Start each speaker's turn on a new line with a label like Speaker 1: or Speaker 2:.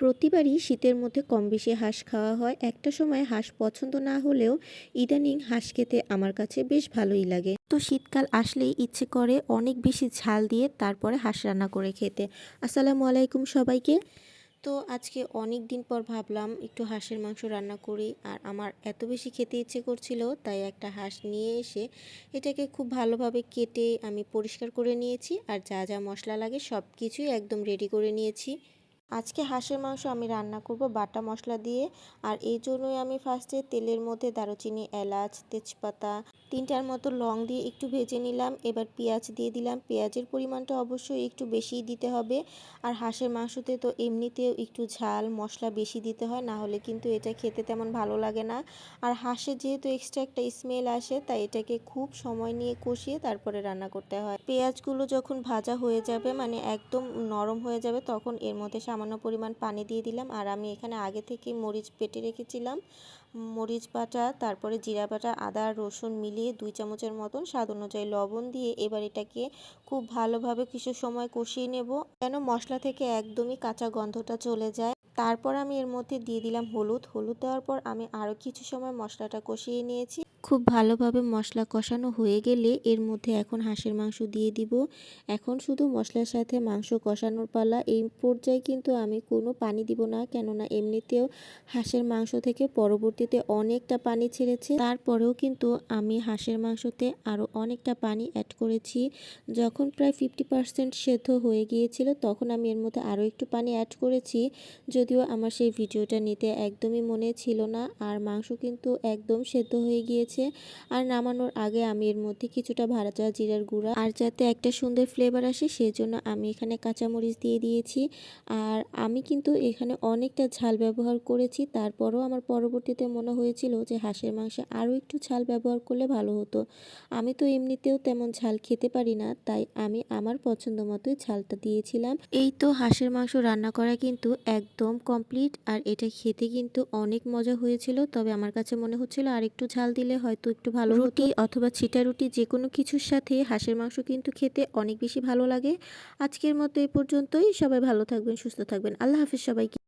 Speaker 1: প্রতিবারই শীতের মধ্যে কম বেশি হাঁস খাওয়া হয়। একটা সময় হাঁস পছন্দ না হলেও ইদানিং হাঁস খেতে আমার কাছে বেশ ভালোই লাগে। তো শীতকাল আসলেই ইচ্ছে করে অনেক বেশি ঝাল দিয়ে তারপরে হাঁস রান্না করে খেতে। আসসালামু আলাইকুম সবাইকে। তো আজকে অনেক দিন পর ভাবলাম একটু হাঁসের মাংস রান্না করি আর আমার এত বেশি খেতে ইচ্ছে করছিল, তাই একটা হাঁস নিয়ে এসে এটাকে খুব ভালোভাবে কেটে আমি পরিষ্কার করে নিয়েছি আর যা যা মশলা লাগে সব কিছুই একদম রেডি করে নিয়েছি। আজকে হাঁসের মাংস আমি রান্না করব বাটা মশলা দিয়ে। আর এই জন্যই আমি ফার্স্টে তেলের মধ্যে দারুচিনি, এলাচ, তেজপাতা, তিনটার মতো লং দিয়ে একটু ভেজে নিলাম। এবার পেঁয়াজ দিয়ে দিলাম। পেঁয়াজের পরিমাণটা অবশ্যই একটু বেশিই দিতে হবে। আর হাঁসের মাংসতে তো এমনিতেও একটু ঝাল, মশলা বেশি দিতে হয়, না হলে কিন্তু এটা খেতে তেমন ভালো লাগে না। আর হাঁসের যেহেতু এক্সট্রা একটা স্মেল আসে, তাই এটাকে খুব সময় নিয়ে কষিয়ে তারপরে রান্না করতে হয়। পেঁয়াজগুলো যখন ভাজা হয়ে যাবে মানে একদম নরম হয়ে যাবে, তখন এর মধ্যে সামান্য পরিমাণ পানি দিয়ে দিলাম। আর আমি এখানে আগে থেকে মরিচ পেটে রেখেছিলাম। মরিচ বাটা, তারপরে জিরা বাটা, আদা, রসুন মিলিয়ে দুই চামচের মতন স্বাদ অনুযায়ী লবণ দিয়ে এবার এটাকে খুব ভালোভাবে কিছু সময় কষিয়ে নেব। যেন মশলা থেকে একদমই কাঁচা গন্ধটা চলে যায়। তারপর আমি এর মধ্যে দিয়ে দিলাম হলুদ। হলুদ দেওয়ার পর আমি আরও কিছু সময় মশলাটা কষিয়ে নিয়েছি। খুব ভালোভাবে মশলা কষানো হয়ে গেলে এর মধ্যে এখন হাঁসের মাংস দিয়ে দিব। এখন শুধু মশলার সাথে মাংস কষানোর পালা। এই পর্যায়ে কিন্তু আমি কোনো পানি দিব না। কেননা এমনিতেও হাঁসের মাংস থেকে পরবর্তীতে অনেকটা পানি ছেড়েছে। তারপরেও কিন্তু আমি হাঁসের মাংসতে আরও অনেকটা পানি অ্যাড করেছি। যখন প্রায় ফিফটি পার্সেন্ট সেদ্ধ হয়ে গিয়েছিল, তখন আমি এর মধ্যে আরও একটু পানি অ্যাড করেছি। যদিও আমার সেই ভিডিওটা নিতে একদমই মনে ছিল না, আর মাংস কিন্তু একদম সেদ্ধ হয়ে গিয়েছে। আর নামানোর আগে আমি এর মধ্যে কিছুটা ভাজা জিরার গুঁড়া, আর যাতে একটা সুন্দর ফ্লেভার আসে, সেজন্য আমি এখানে কাঁচামরিচ দিয়ে দিয়েছি। আর আমি কিন্তু এখানে অনেকটা ঝাল ব্যবহার করেছি। তারপরও আমার পরবর্তীতে মনে হয়েছিল যে হাঁসের মাংসে আরও একটু ঝাল ব্যবহার করলে ভালো হতো। আমি তো এমনিতেও তেমন ঝাল খেতে পারি না, তাই আমি আমার পছন্দ মতোই ঝালটা দিয়েছিলাম। এই তো হাঁসের মাংস রান্না করা কিন্তু একদম কমপ্লিট, আর এটা খেতে কিন্তু অনেক মজা হয়েছিল। তবে আমার কাছে মনে হচ্ছিল আর একটু ঝাল দিলে হয়তো একটু ভালো রুটি অথবা ছিটা রুটি যে কোনো কিছুর সাথে হাঁসের মাংস কিন্তু খেতে অনেক বেশি ভালো লাগে। আজকের মতো এই পর্যন্তই। সবাই ভালো থাকবেন, সুস্থ থাকবেন। আল্লাহ হাফিজ সবাইকে।